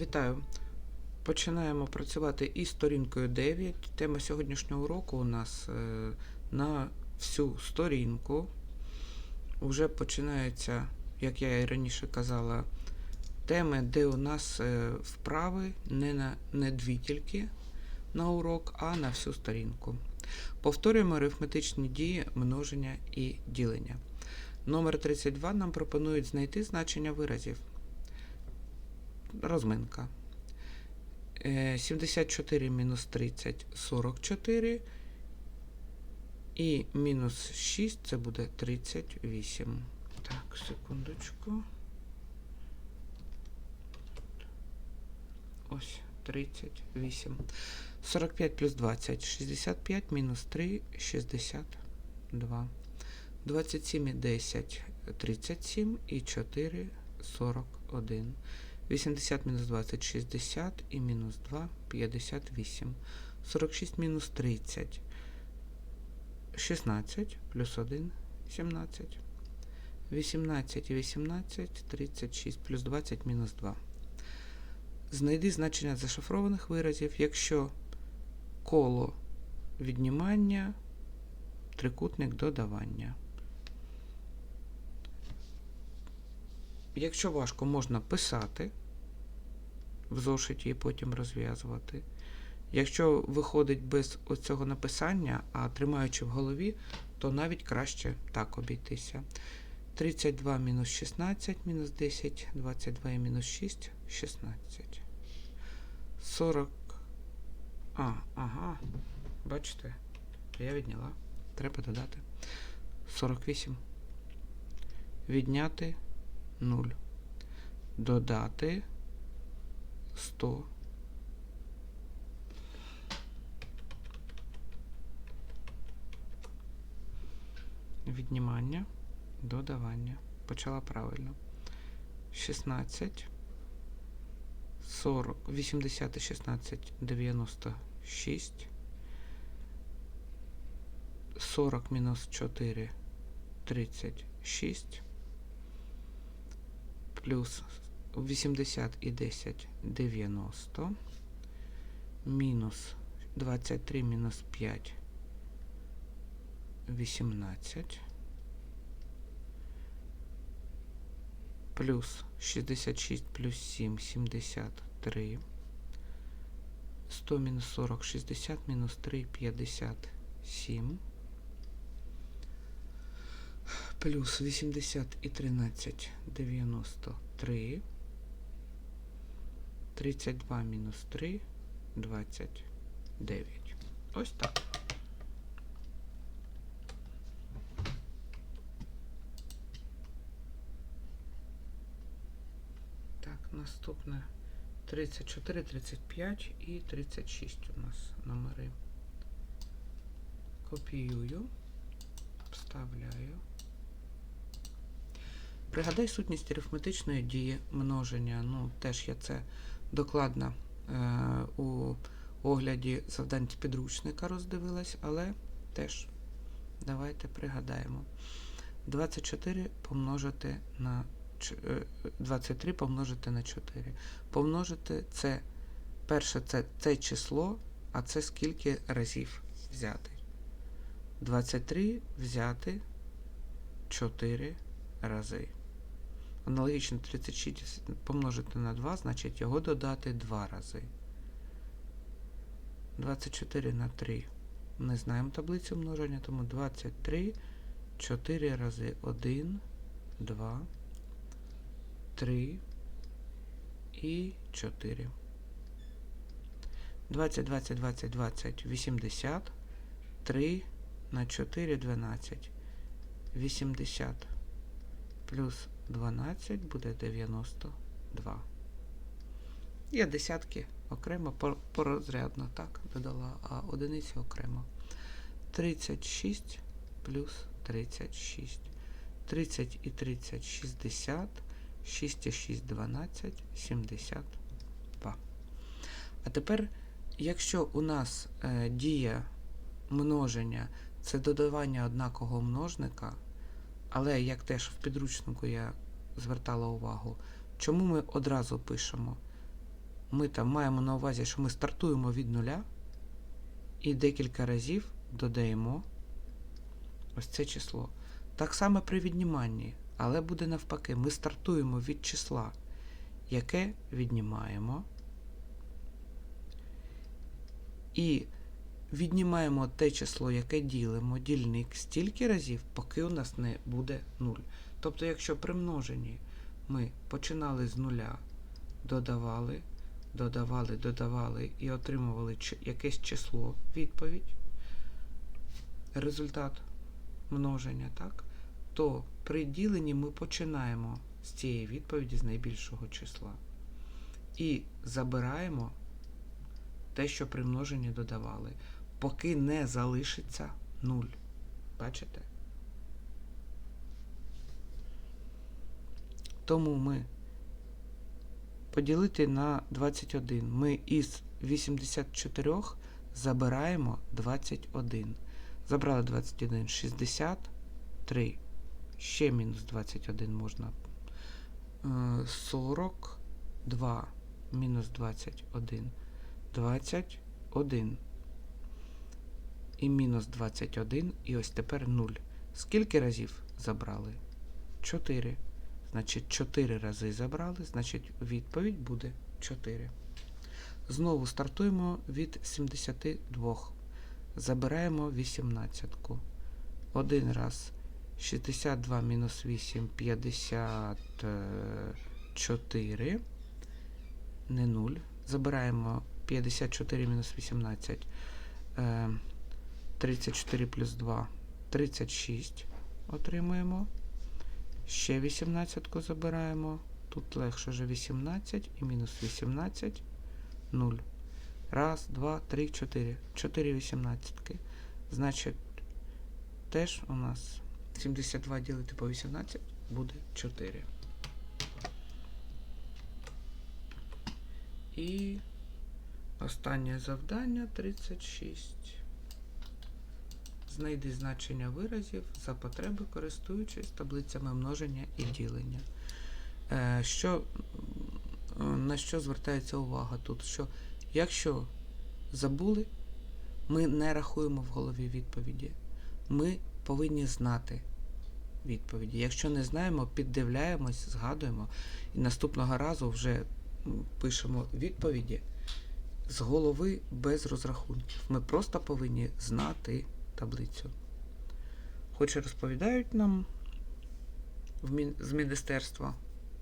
Вітаю! Починаємо працювати із сторінкою 9. Тема сьогоднішнього уроку у нас е, на всю сторінку. Уже починаються, як я і раніше казала, теми, де у нас е, вправи не, на, не дві тільки на урок, а на всю сторінку. Повторюємо арифметичні дії множення і ділення. Номер 32 нам пропонують знайти значення виразів. Розминка. Е, 74 мінус 30 44. І мінус 6 це буде 38. Так, секундочку. Ось 38. 45 плюс 20. 65 мінус 3 62. 27 і 10 37 і 4 41. 80 мінус 20 60 і мінус 2 58. 46 мінус 30 16 плюс 1 17. 18 і 18 36 плюс 20 мінус 2. Знайди значення зашифрованих виразів, якщо коло віднімання, трикутник додавання. Якщо важко, можна писати в зошиті і потім розв'язувати. Якщо виходить без оцього написання, а тримаючи в голові, то навіть краще так обійтися. 32 мінус 16, мінус 10, 22 і мінус 6, 16. 40. А, ага. Бачите? Я відняла. Треба додати. 48. Відняти 0. Додати 100. Віднімання, додавання. Почала правильно. 16, 40, 80 і 16, 96. 40 мінус 4, 36 плюс 80 і 10 90 мінус 23 мінус 5 18 плюс 66 плюс 7 73 100 мінус 40 60 мінус 3 57 плюс 80 і 13 93 32 мінус 3 29. Ось так. Так, наступне 34, 35 і 36 у нас номери. Копіюю, вставляю. Пригадай сутність арифметичної дії множення. Ну, теж я це докладно е, у огляді завдань підручника роздивилась, але теж давайте пригадаємо. 24 помножити на е, 23 помножити на 4. Помножити це перше це, це число, а це скільки разів взяти. 23 взяти 4 рази. Аналогічно 36 помножити на 2, значить його додати 2 рази. 24 на 3. Не знаємо таблицю множення, тому 23 4 рази 1, 2, 3 і 4. 20, 20, 20, 20, 80. 3 на 4, 12. 80 плюс 12 буде 92. Я десятки окремо порозрядно так додала, а одиниці окремо. 36 плюс 36. 30 і 30 60. 6 і 6 12, 72. А тепер, якщо у нас е, дія множення це додавання однакового множника, але як теж в підручнику я звертала увагу, чому ми одразу пишемо ми там маємо на увазі, що ми стартуємо від нуля і декілька разів додаємо ось це число. Так само при відніманні, але буде навпаки. Ми стартуємо від числа, яке віднімаємо. І віднімаємо те число, яке ділимо, дільник стільки разів, поки у нас не буде 0. Тобто, якщо при множенні ми починали з нуля, додавали, додавали, додавали і отримували якесь число, відповідь, результат множення, так? то при діленні ми починаємо з цієї відповіді з найбільшого числа. І забираємо те, що при множенні додавали, поки не залишиться 0. Бачите? Тому ми поділити на 21. Ми із 84 забираємо 21. Забрали 21, 63. Ще мінус 21 можна. Е, 42 мінус 21. 21. І мінус 21. І ось тепер 0. Скільки разів забрали? 4. Значить, 4 рази забрали, значить, відповідь буде 4. Знову стартуємо від 72. Забираємо 18. Один раз 62 мінус 8 54. Не 0. Забираємо 54 мінус 18. Е, 34 плюс 2. 36. Отримуємо. Ще 18 забираємо. Тут легше вже 18 і мінус 18. 0. Раз, два, три, чотири. Чотири вісімнадцятки. Значить, теж у нас 72 ділити по 18 буде 4. І останнє завдання 36. Знайди значення виразів за потреби, користуючись таблицями множення і ділення. Е, що, на що звертається увага тут? Що якщо забули, ми не рахуємо в голові відповіді. Ми повинні знати відповіді. Якщо не знаємо, піддивляємось, згадуємо і наступного разу вже пишемо відповіді з голови без розрахунків. Ми просто повинні знати таблицю. Хоч і розповідають нам з міністерства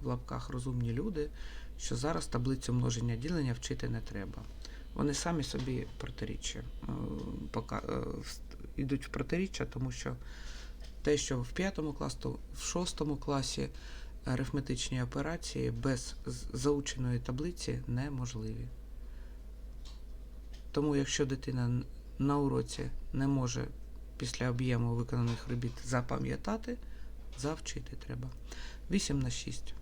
в лапках розумні люди, що зараз таблицю множення ділення вчити не треба. Вони самі собі протиріччя е, пока, е, йдуть в протиріччя, тому що те, що в п'ятому класі, то в шостому класі арифметичні операції без заученої таблиці неможливі. Тому, якщо дитина на уроці не може після об'єму виконаних робіт запам'ятати, завчити треба. 8 на 6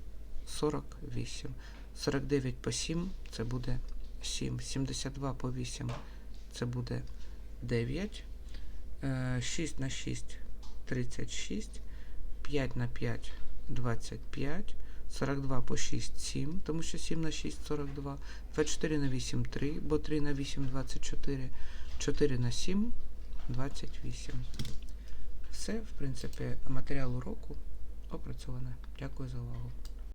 48. 49 по 7 це буде 7. 72 по 8 це буде 9. Е, 6 на 6 36. 5 на 5 25. 42 по 6 7, тому що 7 на 6 42. 24 на 8 3, бо 3 на 8 24. 4 на 7 28. Все, в принципі, матеріал уроку опрацьоване. Дякую за увагу.